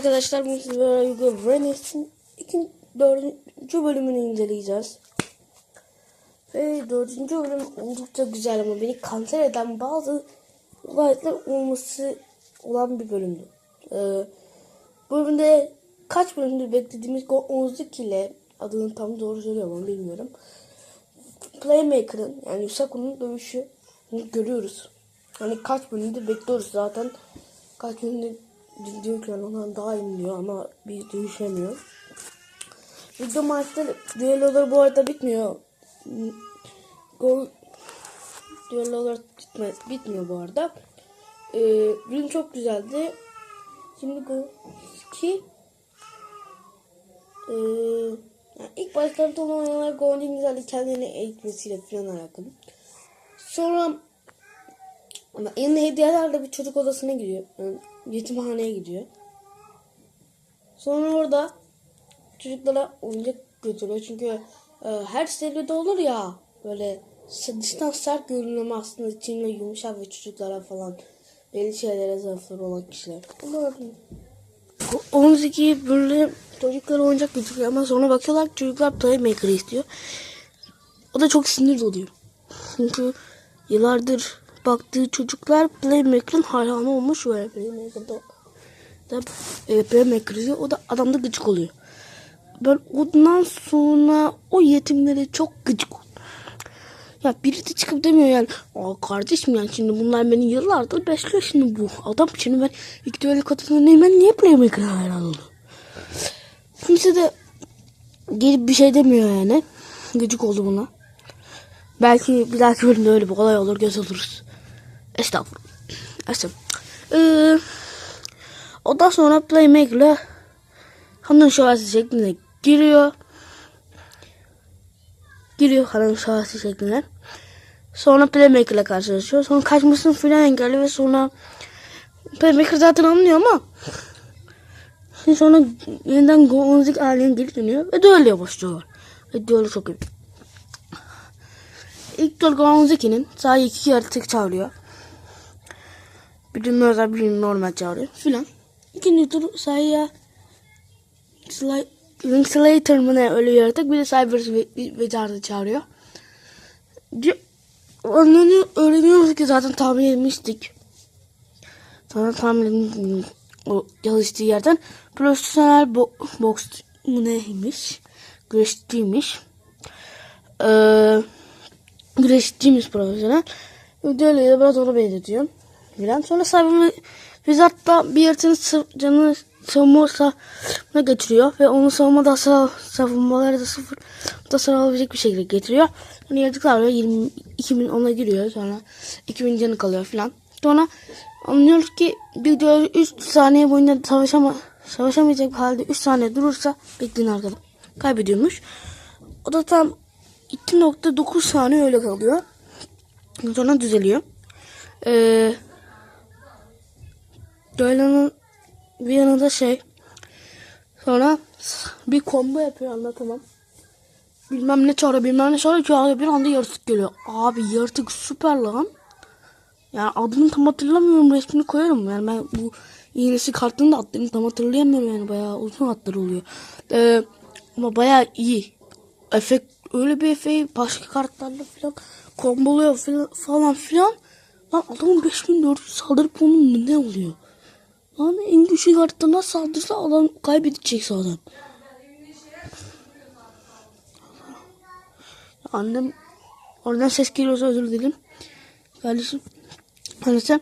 Arkadaşlar. Bugün sizlerle Hugo Renes'in ikinci, dördüncü bölümünü inceleyeceğiz. Ve dördüncü bölüm oldukça güzel ama beni kanser eden bazı olaylar olması olan bir bölümdü. Ee, bu bölümde kaç bölümdür beklediğimiz Go Onzuki ile adını tam doğru söylüyorum ama bilmiyorum. Playmaker'ın yani Yusaku'nun dövüşü görüyoruz. Hani kaç bölümdür bekliyoruz zaten. Kaç bölümdür diyor ki ondan daha iyi diyor ama bir dövüşemiyor. Video maçta düellolar bu arada bitmiyor. Gol düellolar bitme, bitmiyor bu arada. Ee, bölüm çok güzeldi. Şimdi gol ki ee, yani ilk başlarda olan oynayanlar golün güzelliği kendini eğitmesiyle falan alakalı. Sonra ama yanında hediyelerle bir çocuk odasına giriyor. Yani yetimhaneye gidiyor. Sonra orada çocuklara oyuncak götürüyor. Çünkü e, her seride olur ya böyle dıştan sert görünüyor ama aslında içinde yumuşak ve çocuklara falan belli şeylere zaafları olan kişiler. Onlar 12 böyle çocuklara oyuncak götürüyor ama sonra bakıyorlar çocuklar Playmaker istiyor. O da çok sinir oluyor. Çünkü yıllardır baktığı çocuklar Playmaker'ın hayranı olmuş ve Playmaker'da da e, Playmaker izliyor. O da adamda gıcık oluyor. Ben ondan sonra o yetimlere çok gıcık oldum. Ya biri de çıkıp demiyor yani. Aa kardeşim yani şimdi bunlar beni yıllardır besliyor şimdi bu. Adam şimdi ben ilk öyle katılımdayım ben niye Playmaker'a hayran oldum? Kimse de gelip bir şey demiyor yani. Gıcık oldu buna. Belki bir dahaki bölümde öyle bir olay olur göz oluruz. Estağfurullah. Estağfurullah. Ee, ondan sonra Playmaker'la Hanım şovası şeklinde giriyor. Giriyor hanım şovası şeklinde. Sonra Playmaker'la karşılaşıyor. Sonra kaçmasını filan engelliyor ve sonra Playmaker zaten anlıyor ama Şimdi sonra yeniden Gonzik haline geri dönüyor ve düelloya başlıyorlar. Ve düello çok iyi. İlk tur Gonziki'nin sadece iki yaratık çağırıyor. Bir özel bir normal çağırıyor filan. İkinci tur sayıya Sly- Link Slater mı ne öyle yaratık bir de Cyber ve, ve Jar'da çağırıyor. Di- Öğreniyor, öğreniyoruz ki zaten tahmin etmiştik. Sonra tahmin etmiştik o çalıştığı yerden profesyonel bo boks mu neymiş? Güreşçiymiş. Ee, güreşçiymiş profesyonel. Ödeliyle biraz onu benzetiyor. Bilen. Sonra Cyber Wizard'da bir yaratığın canını savunma sahasına getiriyor ve onu savunma da savunmaları da sıfır tasarı alabilecek bir şekilde getiriyor. Yaratıklar böyle 22 bin ona giriyor sonra 2000 canı kalıyor filan. Sonra anlıyoruz ki bir diyor 3 saniye boyunca savaşama, savaşamayacak halde 3 saniye durursa bekleyin arkada kaybediyormuş. O da tam 2.9 saniye öyle kalıyor. Sonra düzeliyor. Ee, Doylan'ın bir yanında şey sonra bir combo yapıyor anlatamam. Bilmem ne çağırıyor bilmem ne çağırıyor çağırıyor bir anda yaratık geliyor. Abi yaratık süper lan. Yani adını tam hatırlamıyorum resmini koyarım. Yani ben bu iğnesi kartını da adını tam hatırlayamıyorum yani bayağı uzun hatlar oluyor. Ee, ama bayağı iyi. Efekt öyle bir efeği başka kartlarla falan komboluyor falan, falan filan. Lan adamın 5400 saldırı puanı ne oluyor? Lan en güçlü kartına saldırsa adam kaybedecek zaten. Annem oradan ses geliyorsa özür dilerim. Kardeşim. Neyse.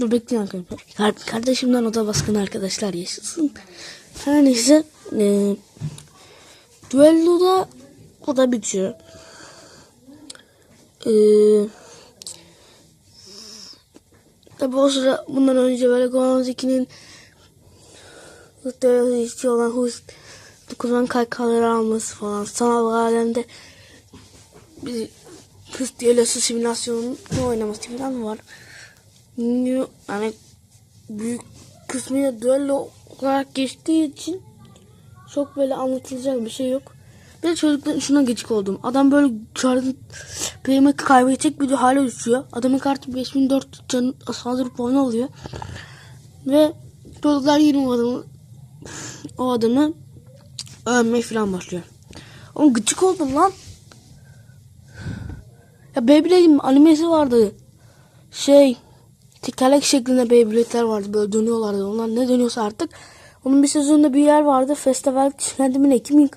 Dur bekleyin arkadaşlar. Kar- kardeşimden oda baskın arkadaşlar yaşasın. Her neyse. E, düelloda o da bitiyor. Eee Tabi o sıra bundan önce böyle Gonziki'nin Hıhtı olan Hus dokunan kaykaları alması falan sanal alemde bir hız diyalosu simülasyonunu oynaması falan var. Yani büyük kısmıyla düello olarak geçtiği için çok böyle anlatılacak bir şey yok. Bir de çocukların şuna gıcık oldum. Adam böyle çağrıdan playmaker kaybedecek bir hale düşüyor. Adamın kartı 5400 can saldırı puanı alıyor. Ve çocuklar yine o adamı o adamı övmeye falan başlıyor. Oğlum gıcık oldum lan. Ya Beyblade'in animesi vardı. Şey tekerlek şeklinde Beyblade'ler vardı böyle dönüyorlardı. Onlar ne dönüyorsa artık. Onun bir sezonunda bir yer vardı. Festival kendimine kim,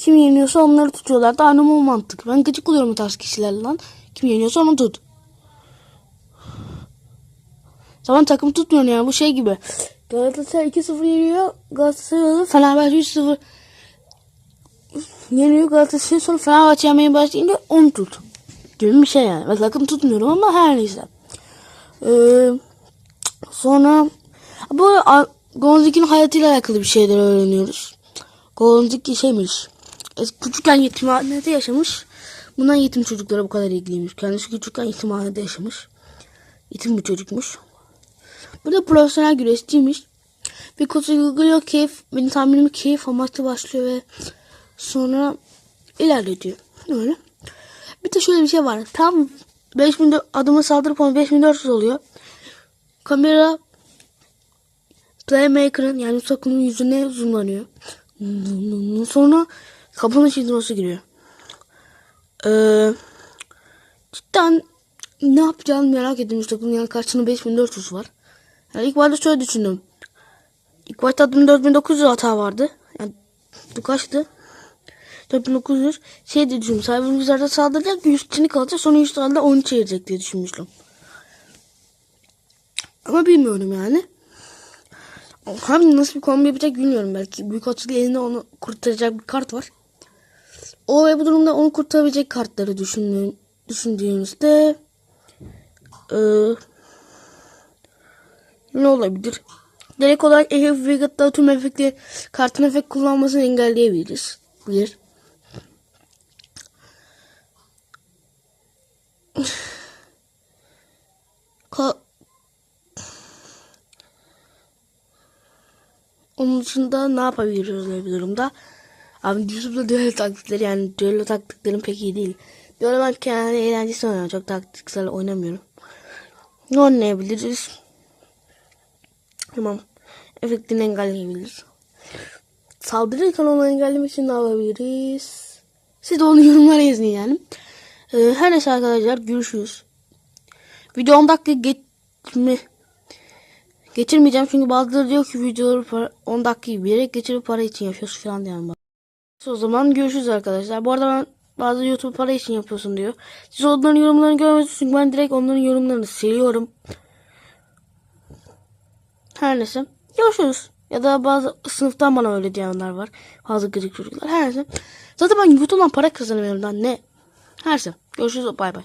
kim yeniyorsa onları tutuyorlardı. Aynı o mantık. Ben gıcık oluyorum o tarz kişilerle lan. Kim yeniyorsa onu tut. Zaman takım tutmuyor yani bu şey gibi. Galatasaray 2-0 yeniyor. Galatasaray Fenerbahçe 3-0 yeniyor Galatasaray sonra Fenerbahçe yenmeye başlayınca onu tut. Gibi bir şey yani. Ben takım tutmuyorum ama her neyse. Ee, sonra bu Gonzik'in hayatıyla alakalı bir şeyler öğreniyoruz. Gonzik şeymiş. Es- Küçükken yetimhanede yaşamış. Bundan yetim çocuklara bu kadar ilgiliymiş. Kendisi küçükken yetimhanede yaşamış. Yetim bir çocukmuş. Bu da profesyonel güreşçiymiş. Bir koçu uyguluyor keyif, benim tahminim keyif amaçlı başlıyor ve sonra ilerliyor. Öyle. Bir de şöyle bir şey var. Tam 5000 adama saldırı puanı 5400 oluyor. Kamera Playmaker'ın yani Sakun'un yüzüne zoomlanıyor. Sonra kapının şidrosu giriyor. Ee, cidden ne yapacağını merak ettim. Sakun'un yani karşısında 5400 var. Yani ilk başta şöyle düşündüm. İlk başta adım 4900 hata vardı. Yani bu kaçtı? 4900 şey diye düşündüm. Cyber Wizard'a saldıracak 100 kişini kalacak sonra 100 tane de 10 çevirecek diye düşünmüştüm. Ama bilmiyorum yani. Hem nasıl bir kombi yapacak bilmiyorum belki. Büyük olasılıkla elinde onu kurtaracak bir kart var. O ve bu durumda onu kurtarabilecek kartları düşündüğün, düşündüğünüzde eee ne olabilir? Direkt olarak Efekt Vegat'ta tüm efektleri kartın efekt kullanmasını engelleyebiliriz. Bilir. Ka Onun dışında ne yapabiliriz öyle bir durumda? Abi YouTube'da düello taktikleri yani düello taktiklerim pek iyi değil. Düello ben kendi eğlencesi oynuyorum. Çok taktiksel oynamıyorum. Ne oynayabiliriz? Tamam. Efektini engelleyebiliriz. Saldırırken onu engellemek için ne yapabiliriz? Siz de onu yorumlara yazın yani. Ee, her neyse arkadaşlar görüşürüz. Video 10 dakika geçme geçirmeyeceğim çünkü bazıları diyor ki videoları para, 10 dakikayı bir yere geçirip para için yapıyorsun falan diyen. O zaman görüşürüz arkadaşlar. Bu arada ben bazı YouTube para için yapıyorsun diyor. Siz onların yorumlarını görmüyorsunuz çünkü ben direkt onların yorumlarını siliyorum. Her neyse. Görüşürüz. Ya da bazı sınıftan bana öyle diyenler var. Bazı gıcık çocuklar. Her neyse. Zaten ben YouTube'dan para kazanıyorum lan ne. Her neyse. Görüşürüz. Bay bay.